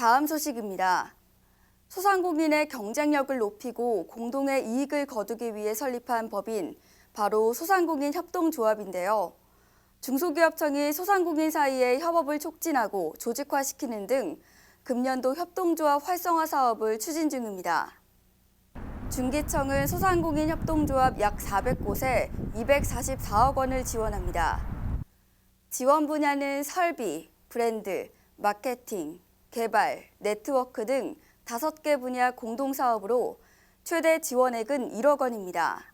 다음 소식입니다. 소상공인의 경쟁력을 높이고 공동의 이익을 거두기 위해 설립한 법인 바로 소상공인 협동조합인데요. 중소기업청이 소상공인 사이의 협업을 촉진하고 조직화시키는 등 금년도 협동조합 활성화 사업을 추진 중입니다. 중기청은 소상공인 협동조합 약 400곳에 244억 원을 지원합니다. 지원 분야는 설비, 브랜드, 마케팅, 개발, 네트워크 등 5개 분야 공동 사업으로 최대 지원액은 1억 원입니다.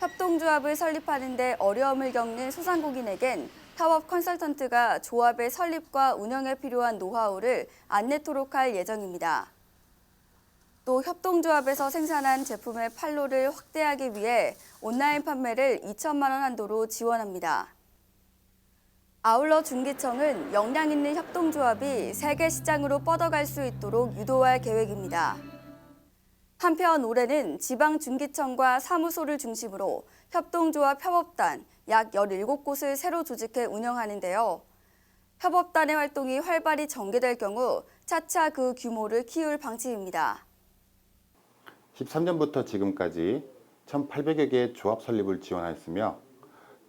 협동조합을 설립하는 데 어려움을 겪는 소상공인에겐 협업 컨설턴트가 조합의 설립과 운영에 필요한 노하우를 안내토록 할 예정입니다. 또 협동조합에서 생산한 제품의 판로를 확대하기 위해 온라인 판매를 2천만 원 한도로 지원합니다. 아울러 중기청은 역량 있는 협동조합이 세계 시장으로 뻗어갈 수 있도록 유도할 계획입니다. 한편 올해는 지방 중기청과 사무소를 중심으로 협동조합 협업단 약 17곳을 새로 조직해 운영하는데요. 협업단의 활동이 활발히 전개될 경우 차차 그 규모를 키울 방침입니다. 13년부터 지금까지 1,800여 개의 조합 설립을 지원하였으며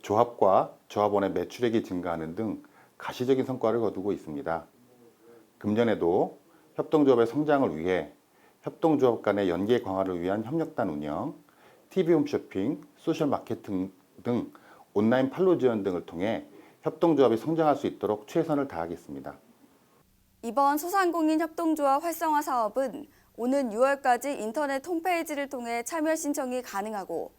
조합과 조합원의 매출액이 증가하는 등 가시적인 성과를 거두고 있습니다. 금년에도 협동조합의 성장을 위해 협동조합 간의 연계 강화를 위한 협력단 운영, TV 홈쇼핑, 소셜 마케팅 등 온라인 판로 지원 등을 통해 협동조합이 성장할 수 있도록 최선을 다하겠습니다. 이번 소상공인 협동조합 활성화 사업은 오는 6월까지 인터넷 홈페이지를 통해 참여 신청이 가능하고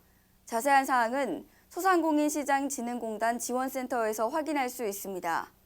자세한 사항은 소상공인시장진흥공단 지원센터에서 확인할 수 있습니다.